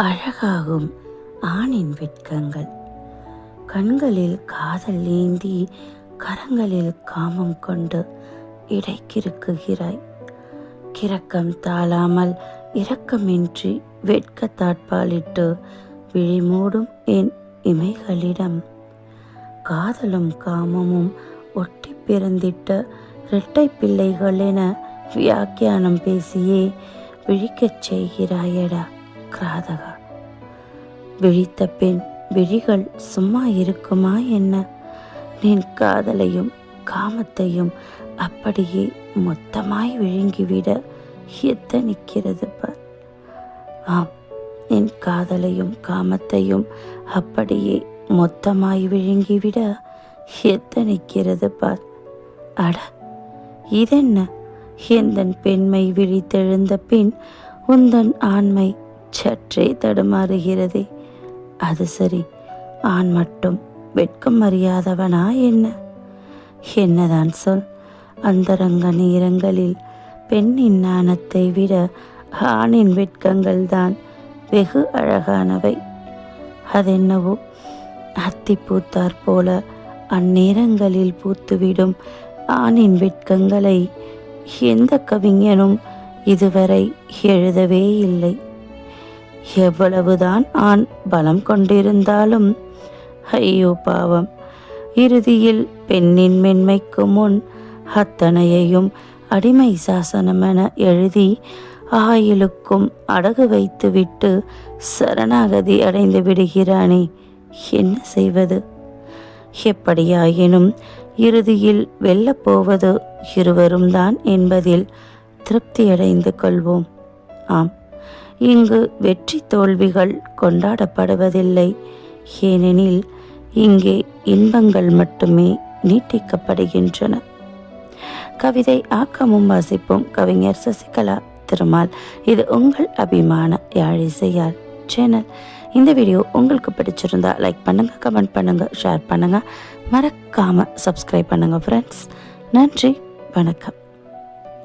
அழகாகும் ஆணின் வெட்கங்கள். கண்களில் காதல் ஏந்தி கரங்களில் காமம் கொண்டு இடைக்கிருக்குகிறாய் கிறக்கம் தாழாமல் இரக்கமின்றி வெட்கத்தாட்பாலிட்டு விழிமூடும் என் இமைகளிடம். காதலும் காமமும் ஒட்டி பிறந்திட்ட இரட்டை பிள்ளைகள் என வியாக்கியானம் பேசியே விழிக்கச் செய்கிறாயடா. கிராதகா விழித்த பின் விழிகள் சும்மா இருக்குமா என்ன? நின் காதலையும் காமத்தையும் அப்படியே மொத்தமாய் விழுங்கிவிட எத்தனிக்கிறது பார். ஆம் என் காதலையும் காமத்தையும் அப்படியே மொத்தமாய் விழுங்கிவிட எத்தனிக்கிறது பார். அட இதென்ன? எந்தன் பெண்மை விழித்தெழுந்த பின் உந்தன் ஆண்மை சற்றே தடுமாறுகிறதே. அது சரி ஆண் மட்டும் வெட்கம் அறியாதவனா என்ன? என்னதான் சொல் அந்தரங்க நேரங்களில் பெண்ணின் நாணத்தை விட ஆணின் வெட்கங்கள் தான் வெகு அழகானவை. அதென்னவோ அத்தி பூத்தாற் போல அந்நேரங்களில் பூத்துவிடும் ஆணின் வெட்கங்களை எந்த கவிஞனும் இதுவரை எழுதவே இல்லை. எவ்வளவுதான் ஆண் பலம் கொண்டிருந்தாலும் ஐயோ பாவம். இறுதியில் பெண்ணின் மென்மைக்கு முன் அத்தனையையும் அடிமை சாசனமென எழுதி ஆயிலுக்கும் அடகு வைத்துவிட்டு சரணாகதி அடைந்து விடுகிறானே என்ன செய்வது? எப்படியாயினும் இறுதியில் வெல்லப்போவது இருவரும் தான் என்பதில் திருப்தியடைந்து கொள்வோம். ஆம். இங்கு வெற்றி தோல்விகள் கொண்டாடப்படுவதில்லை. ஏனெனில் இங்கே இன்பங்கள் மட்டுமே நீட்டிக்கப்படுகின்றன. கவிதை ஆக்கமும் வாசிப்பும் கவிஞர் சசிகலா திருமால். இது உங்கள் அபிமான யாழிசையால் சேனல். இந்த வீடியோ உங்களுக்கு பிடிச்சிருந்தா லைக் பண்ணுங்க கமெண்ட் பண்ணுங்க ஷேர் பண்ணுங்க. மறக்காம சப்ஸ்கிரைப் பண்ணுங்க ஃப்ரெண்ட்ஸ் நன்றி வணக்கம்.